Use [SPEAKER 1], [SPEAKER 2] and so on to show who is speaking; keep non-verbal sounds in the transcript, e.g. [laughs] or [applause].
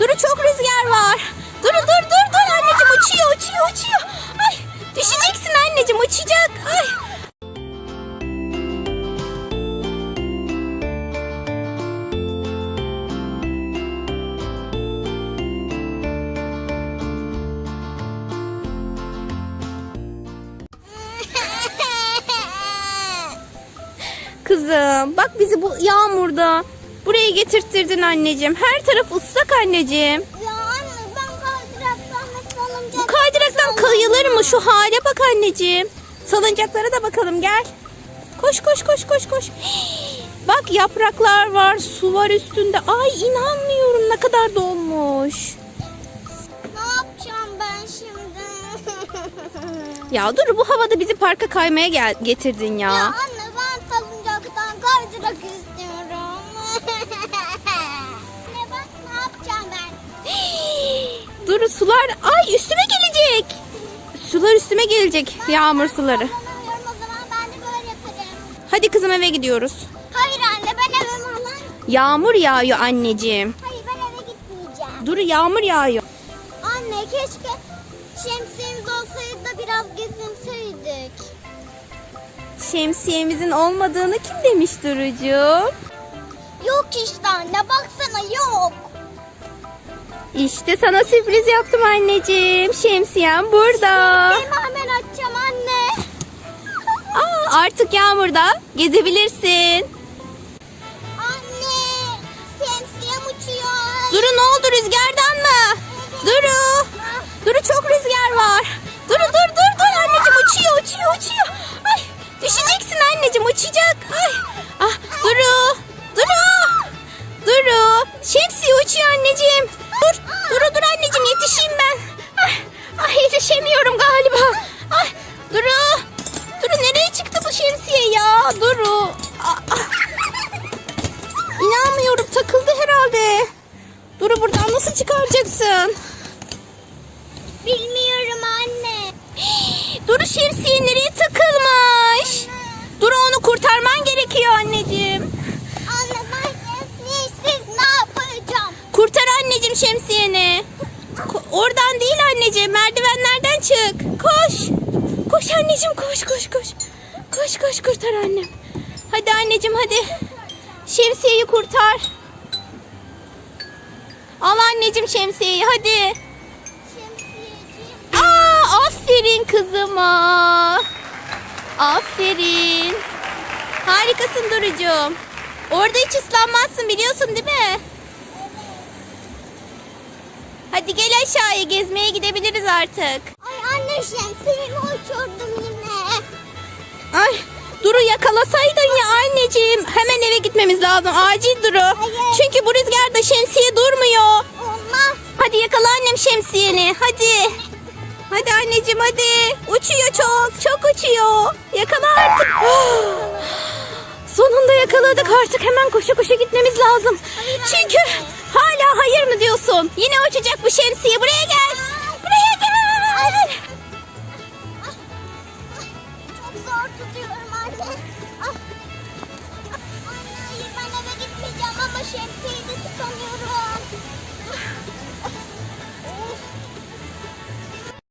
[SPEAKER 1] Duru çok rüzgar var. Duru dur dur dur anneciğim uçuyor uçuyor uçuyor. Ay düşeceksin anneciğim uçacak. Ay. Kızım bak bizi bu yağmurda buraya getirttirdin anneciğim. Her taraf ıslak anneciğim.
[SPEAKER 2] Ya anne ben kaydıraktan ve salıncaktan
[SPEAKER 1] Bu kaydıraktan kayılır mı? Şu hale bak anneciğim. Salıncaklara da bakalım gel. Koş koş koş koş koş. Hii, [gasps] Bak yapraklar var, su var üstünde. Ay inanmıyorum ne kadar dolmuş.
[SPEAKER 2] Ne yapacağım ben şimdi? [laughs]
[SPEAKER 1] Ya dur bu havada bizi parka kaymaya gel getirdin
[SPEAKER 2] ya
[SPEAKER 1] ya. Sular ay üstüme gelecek. Sular üstüme gelecek. Yağmur suları.
[SPEAKER 2] O zaman ben de böyle yaparım.
[SPEAKER 1] Hadi kızım eve gidiyoruz.
[SPEAKER 2] Hayır anne ben eve falan.
[SPEAKER 1] Yağmur yağıyor anneciğim.
[SPEAKER 2] Hayır ben eve gitmeyeceğim.
[SPEAKER 1] Dur yağmur yağıyor.
[SPEAKER 2] Anne keşke şemsiyemiz olsaydı da biraz gezinseydik.
[SPEAKER 1] Şemsiyemizin olmadığını kim demiş Durucuğum?
[SPEAKER 2] Yok işte anne baksana yok.
[SPEAKER 1] İşte sana sürpriz yaptım anneciğim. Şemsiyem burada.
[SPEAKER 2] Benim hemen açacağım anne.
[SPEAKER 1] Aa, artık yağmurda gezebilirsin. Duru. Ah. İnanmıyorum takıldı herhalde. Duru buradan nasıl çıkaracaksın?
[SPEAKER 2] Bilmiyorum anne. [gasps]
[SPEAKER 1] Duru şemsiye nereye takılmış? Duru onu kurtarman gerekiyor anneciğim.
[SPEAKER 2] Anne ben şemsiyesiz ne yapacağım?
[SPEAKER 1] Kurtar anneciğim şemsiyeni. Oradan değil anneciğim merdivenlerden çık. Koş. Koş anneciğim koş koş koş. Koş koş kurtar annem. Hadi anneciğim hadi. Şemsiyeyi kurtar. Al anneciğim şemsiyeyi hadi. Aa, aferin kızıma. Aferin. Harikasın Duru'cum. Orada hiç ıslanmazsın biliyorsun değil mi? Hadi gel aşağıya gezmeye gidebiliriz artık.
[SPEAKER 2] Ay anne şemsiyemi uçurdum yine.
[SPEAKER 1] Ay Duru yakalasaydın ya anneciğim. Hemen eve gitmemiz lazım. Acil Duru.
[SPEAKER 2] Hayır.
[SPEAKER 1] Çünkü bu rüzgarda şemsiye durmuyor.
[SPEAKER 2] Olmaz.
[SPEAKER 1] Hadi yakala annem şemsiyeni. Hadi. Hadi anneciğim hadi. Uçuyor çok. Çok uçuyor. Yakala artık. [gasps] Sonunda yakaladık artık. Hemen koşu koşu gitmemiz lazım. Çünkü hala hayır mı diyorsun? Yine uçacak bu şemsiye. Buraya gel.
[SPEAKER 2] Tutuyorum anne. Ah. Ah, Anne hayır ben eve gitmeyeceğim ama tutamıyorum.